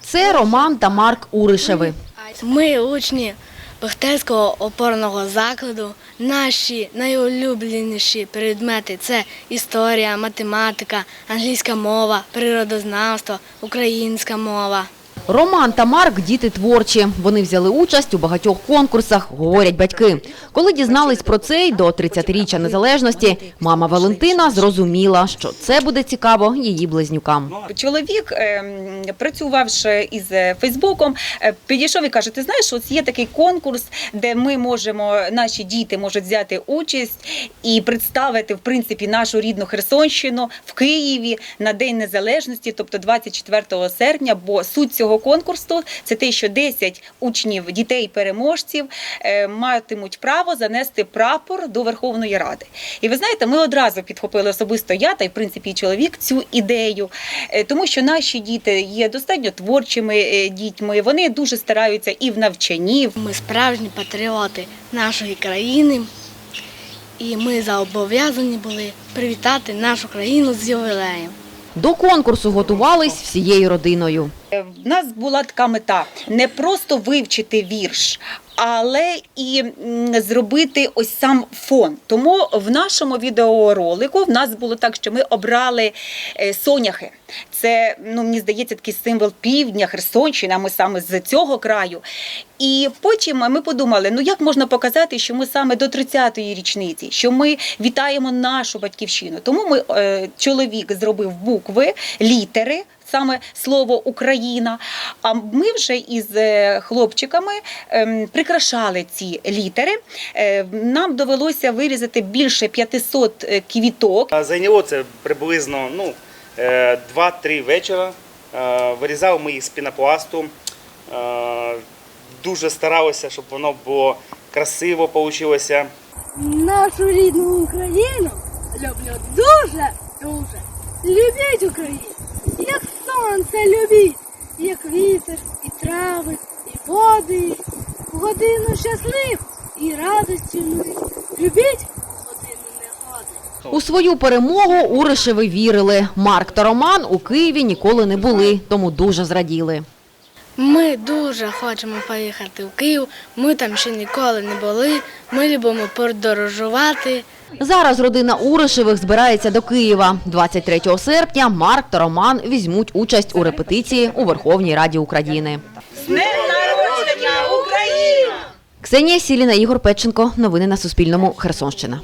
Це Роман та Марк Уришеви. Ми учні Бахтерського опорного закладу. Наші найулюбленіші предмети це історія, математика, англійська мова, природознавство, українська мова. Роман та Марк – діти творчі. Вони взяли участь у багатьох конкурсах, говорять батьки. Коли дізнались про це й до 30-річчя незалежності, мама Валентина зрозуміла, що це буде цікаво її близнюкам. Чоловік, ем, працювавши із е, Фейсбуком, е, підійшов і каже: Ти знаєш, ось є такий конкурс, де ми можемо, наші діти можуть взяти участь і представити в принципі нашу рідну Херсонщину в Києві на День Незалежності, тобто 24 серпня. Бо суть цього конкурсу це те, що 10 учнів, дітей-переможців е, матимуть право занести прапор до Верховної Ради. І ви знаєте, ми одразу підхопили особисто я та й в принципі і чоловік цю ідею, Е, тому що наші діти є достатньо творчими е, дітьми. Вони дуже стараються і в навчанні, Ми справжні патріоти нашої країни, і ми зобов'язані були привітати нашу країну з ювілеєм. До конкурсу готувались всією родиною. В нас була така мета не просто вивчити вірш, але і зробити ось сам фон. Тому в нашому відеоролику в нас було так, що ми обрали е, соняхи. Це, ну мені здається, такий символ півдня, Херсонщини, а ми саме з цього краю. І потім ми подумали: ну як можна показати, що ми саме до 30-ї річниці, що ми вітаємо нашу батьківщину. Тому ми е, чоловік зробив букви, літери. Саме слово Україна. А ми вже із е, хлопчиками ем, прикрашали ці літери. Е, Нам довелося вирізати більше 500 е, квіток. Зайняло це приблизно ну, е, 2-3 вечора. Вирізав ми їх з пінопласту. Дуже старалося, щоб воно було красиво вийшло. нашу рідну Україну люблю дуже, дуже. Любіть Україну, сонце любіть, як вітер, і трави, і води, в годину щаслив і радості. Любіть. У свою перемогу Уришеви вірили. Марк та Роман у Києві ніколи не були, тому дуже зраділи. Ми дуже хочемо поїхати в Київ. Ми там ще ніколи не були. Ми любимо подорожувати. Зараз родина Уришевих збирається до Києва. 23 серпня Марк та Роман візьмуть участь у репетиції у Верховній Раді України. З днем народження Україна! Ксенія Сіліна, Ігор Петченко. Новини на Суспільному. Херсонщина.